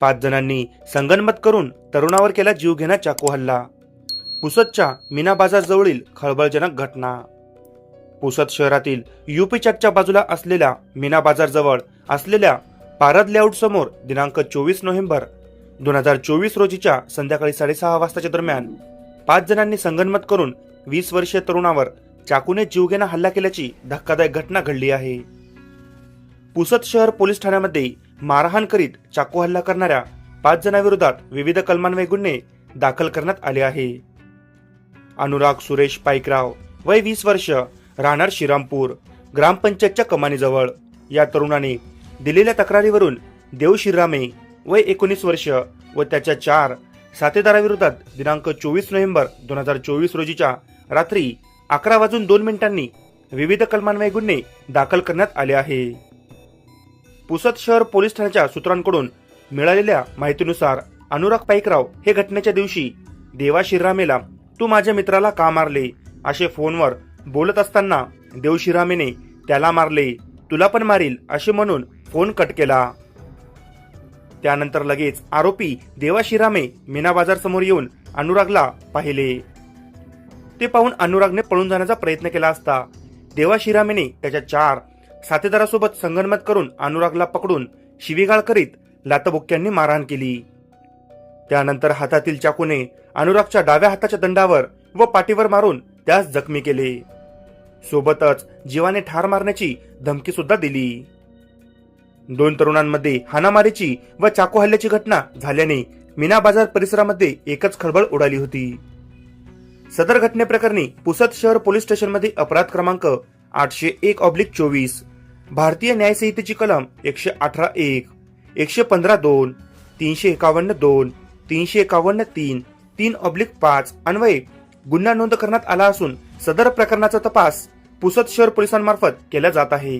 पाच जणांनी संगनमत करून तरुणावर केला जीवघेणा चाकू हल्ला पुसदच्या मीना बाजार जवळील खळबळजनक घटना. पुसद शहरातील युपी चॅकच्या बाजूला असलेल्या मीना बाजार जवळ असलेल्या पारद लेआउट समोर दिनांक चोवीस नोव्हेंबर दोन हजार चोवीस रोजीच्या संध्याकाळी साडेसहा वाजताच्या दरम्यान पाच जणांनी संगनमत करून वीस वर्षीय तरुणावर चाकूने जीवघेणा हल्ला केल्याची धक्कादायक घटना घडली आहे. पुसद शहर पोलीस ठाण्यामध्ये मारहाण करीत चाकू हल्ला करणाऱ्या पाच जणांविरोधात विविध कलमान्वये गुन्हे दाखल करण्यात आले आहे. अनुराग सुरेश पाईकराव वय वीस वर्ष राहणार श्रीरामपूर ग्रामपंचायतच्या कमानीजवळ. या तरुणाने दिलेल्या तक्रारीवरून देव श्रीरामे वय एकोणीस वर्ष व त्याच्या चार साथीदाराविरोधात दिनांक चोवीस नोव्हेंबर दोन हजार चोवीस रोजीच्या रात्री अकरा वाजून दोन मिनिटांनी विविध कलमान्वये गुन्हे दाखल करण्यात आले आहे. पुसद शहर पोलीस ठाण्याच्या सूत्रांकडून मिळालेल्या माहितीनुसार अनुराग पाईकराव हे घटनेच्या दिवशी देवा शिरामेला तू माझ्या मित्राला का मारले? असे फोनवर बोलत असताना देव शिरामेने त्याला मारले तुला पण मारील असे म्हणून फोन कट केला. त्यानंतर लगेच आरोपी देवा शिरामे मीना बाजार समोर येऊन अनुरागला पाहिले. ते पाहून अनुरागने पळून जाण्याचा प्रयत्न केला असता देवा शिरामेने त्याच्या चार साथीदारासोबत संगनमत करून अनुरागला पकडून शिवीगाळ करीत लातबुक्क्यांनी मारहाण केली. त्यानंतर हातातील चाकूने अनुरागच्या डाव्या हाताच्या दंडावर व पाठीवर मारून त्यास जखमी केले. सोबतच जीवाने ठार मारण्याची धमकी सुद्धा दिली. दोन तरुणांमध्ये हाणामारीची व चाकू हल्ल्याची घटना झाल्याने मीना बाजार परिसरामध्ये एकच खळबळ उडाली होती. सदर घटनेप्रकरणी पुसद शहर पोलीस स्टेशनमध्ये अपराध क्रमांक आठशे एक ऑब्लिक चोवीस. भारतीय न्यायसंहितेची कलम एकशे अठरा एक एकशे पंधरा दोन तीनशे एकावन्न दोन तीनशे एकावन्न तीन तीन ऑब्लिक पाच अन्वये गुन्हा नोंद करण्यात आला असून सदर प्रकरणाचा तपास पुसद शहर पोलिसांमार्फत केला जात आहे.